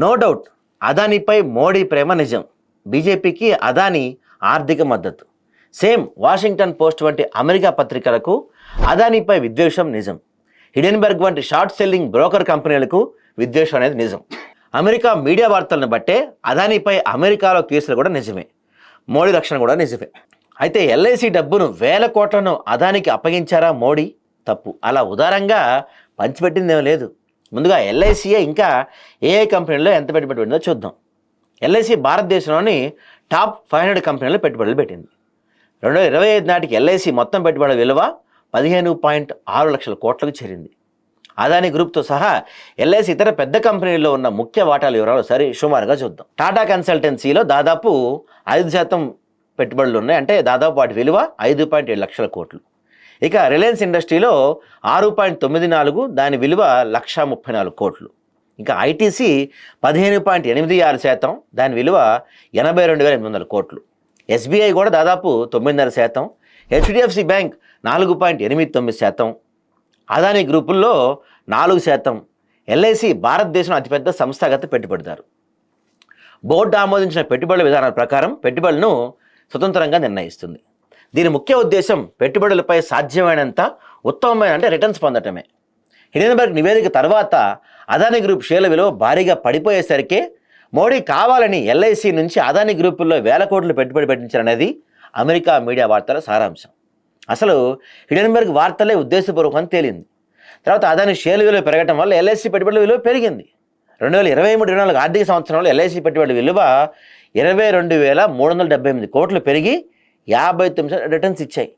No doubt అదానీపై మోడీ ప్రేమ నిజం. బీజేపీకి అదానీ ఆర్థిక మద్దతు. సేమ్ వాషింగ్టన్ పోస్ట్ వంటి అమెరికా పత్రికలకు అదానీపై విద్వేషం నిజం. హిడెన్బర్గ్ వంటి షార్ట్ సెల్లింగ్ బ్రోకర్ కంపెనీలకు విద్వేషం అనేది నిజం. అమెరికా మీడియా వార్తలను బట్టే అదానీపై అమెరికాలో కేసులు కూడా నిజమే. మోడీ రక్షణ కూడా నిజమే. అయితే ఎల్ఐసి డబ్బును వేల కోట్లను అదానికి అప్పగించారా మోడీ? తప్పు. అలా ఉదారంగా పంచిపెట్టిందేం లేదు. ముందుగా ఎల్ఐసీఏ ఇంకా ఏ కంపెనీలో ఎంత పెట్టుబడి పెట్టిందో చూద్దాం. ఎల్ఐసి భారతదేశంలోని టాప్ ఫైవ్ హండ్రెడ్ కంపెనీలో పెట్టుబడులు పెట్టింది. రెండు వేల ఇరవై ఐదు నాటికి ఎల్ఐసి మొత్తం పెట్టుబడుల విలువ పదిహేను పాయింట్ ఆరు లక్షల కోట్లకు చేరింది. అదాని గ్రూప్తో సహా ఎల్ఐసి ఇతర పెద్ద కంపెనీల్లో ఉన్న ముఖ్య వాటాల వివరాలు సరి సుమారుగా చూద్దాం. టాటా కన్సల్టెన్సీలో దాదాపు ఐదు శాతం పెట్టుబడులు ఉన్నాయి. అంటే దాదాపు వాటి విలువ ఐదు పాయింట్ ఏడు లక్షల కోట్లు. ఇక రిలయన్స్ ఇండస్ట్రీలో ఆరు పాయింట్ తొమ్మిది నాలుగు దాని విలువ లక్ష ముప్పై నాలుగు కోట్లు. ఇంకా ఐటీసీ పదిహేను పాయింట్ ఎనిమిది ఆరు శాతం దాని విలువ ఎనభై రెండు వేల ఎనిమిది వందల కోట్లు. ఎస్బీఐ కూడా దాదాపు తొమ్మిదిన్నర శాతం హెచ్డిఎఫ్సి బ్యాంక్ నాలుగు పాయింట్ ఎనిమిది తొమ్మిది శాతం అదానీ గ్రూపుల్లో నాలుగు శాతం. ఎల్ఐసి భారతదేశం అతిపెద్ద సంస్థాగత పెట్టుబడిదారు. బోర్డు ఆమోదించిన పెట్టుబడుల విధానాల ప్రకారం పెట్టుబడులను స్వతంత్రంగా నిర్ణయిస్తుంది. దీని ముఖ్య ఉద్దేశం పెట్టుబడులపై సాధ్యమైనంత ఉత్తమమైన అంటే రిటర్న్స్ పొందటమే. హిడెన్బర్గ్ నివేదిక తర్వాత అదాని గ్రూప్ షేర్ల విలువ భారీగా పడిపోయేసరికి మోడీ కావాలని ఎల్ఐసి నుంచి అదాని గ్రూపుల్లో వేల కోట్లు పెట్టుబడి పెట్టించారనేది అమెరికా మీడియా వార్తల సారాంశం. అసలు హిడెన్బర్గ్ వార్తలే ఉద్దేశపూర్వకం తేలింది. తర్వాత అదాని షేర్ల విలువ పెరగడం వల్ల ఎల్ఐసి పెట్టుబడుల విలువ పెరిగింది. రెండు వేల ఇరవై మూడు ఇరవై నాలుగు ఆర్థిక సంవత్సరంలో ఎల్ఐసి పెట్టుబడి విలువ ఇరవై రెండు వేల మూడు వందల డెబ్బై ఎనిమిది కోట్లు పెరిగి యాభై తొమ్మిది శాతం రిటర్న్స్ ఇచ్చాయి.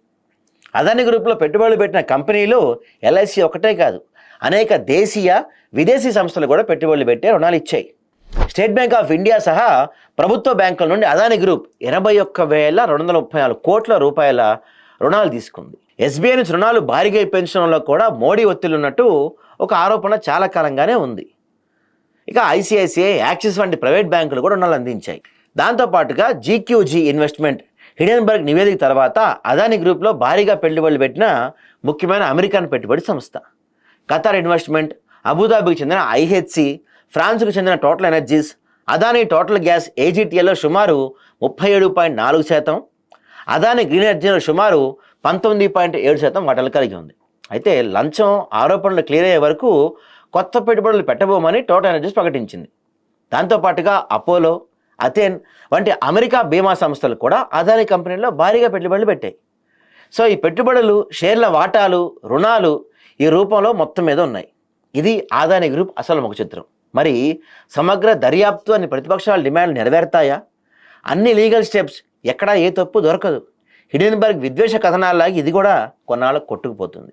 అదాని గ్రూప్లో పెట్టుబడులు పెట్టిన కంపెనీలు ఎల్ఐసి ఒకటే కాదు అనేక దేశీయ విదేశీ సంస్థలు కూడా పెట్టుబడులు పెట్టే రుణాలు ఇచ్చాయి. స్టేట్ బ్యాంక్ ఆఫ్ ఇండియా సహా ప్రభుత్వ బ్యాంకుల నుండి అదాని గ్రూప్ ఎనభై ఒక్క వేల రెండు వందల ముప్పై నాలుగు కోట్ల రూపాయల రుణాలు తీసుకుంది. ఎస్బీఐ నుంచి రుణాలు భారీగా పెంచడంలో కూడా మోడీ ఒత్తిడి ఉన్నట్టు ఒక ఆరోపణ చాలా కాలంగానే ఉంది. ఇక ఐసిఐసిఐ యాక్సిస్ వంటి ప్రైవేట్ బ్యాంకులు కూడా రుణాలు అందించాయి. దాంతోపాటుగా జీక్యూజీ ఇన్వెస్ట్మెంట్ హిడెన్బర్గ్ నివేదిక తర్వాత అదాని గ్రూప్లో భారీగా పెట్టుబడులు పెట్టిన ముఖ్యమైన అమెరికన్ పెట్టుబడి సంస్థ. ఖతార్ ఇన్వెస్ట్మెంట్ అబుదాబికి చెందిన ఐహెచ్సి ఫ్రాన్స్కు చెందిన Total Energies Adani Total gas ఏజీటీఎల్లో సుమారు ముప్పై ఏడు పాయింట్ నాలుగు శాతం అదాని గ్రీన్ ఎనర్జీలో సుమారు పంతొమ్మిది పాయింట్ ఏడు శాతం వాటాలు కలిగి ఉంది. అయితే లంచం ఆరోపణలు క్లియర్ అయ్యే వరకు కొత్త పెట్టుబడులు పెట్టబోమని టోటల్ ఎనర్జీస్ ప్రకటించింది. దాంతోపాటుగా అపోలో అథెన్ వంటి అమెరికా బీమా సంస్థలు కూడా అదాని కంపెనీలో భారీగా పెట్టుబడులు పెట్టాయి. సో ఈ పెట్టుబడులు షేర్ల వాటాలు రుణాలు ఈ రూపంలో మొత్తం మీద ఉన్నాయి. ఇది ఆదాని గ్రూప్ అసలు ముఖ చిత్రం మరి సమగ్ర దర్యాప్తు అని ప్రతిపక్షాల డిమాండ్ నెరవేరుతాయా? అన్ని లీగల్ స్టెప్స్ ఎక్కడా ఏ తప్పు దొరకదు. హిడెన్బర్గ్ విద్వేష కథనాల్లాగా ఇది కూడా కొన్నాళ్ళకు కొట్టుకుపోతుంది.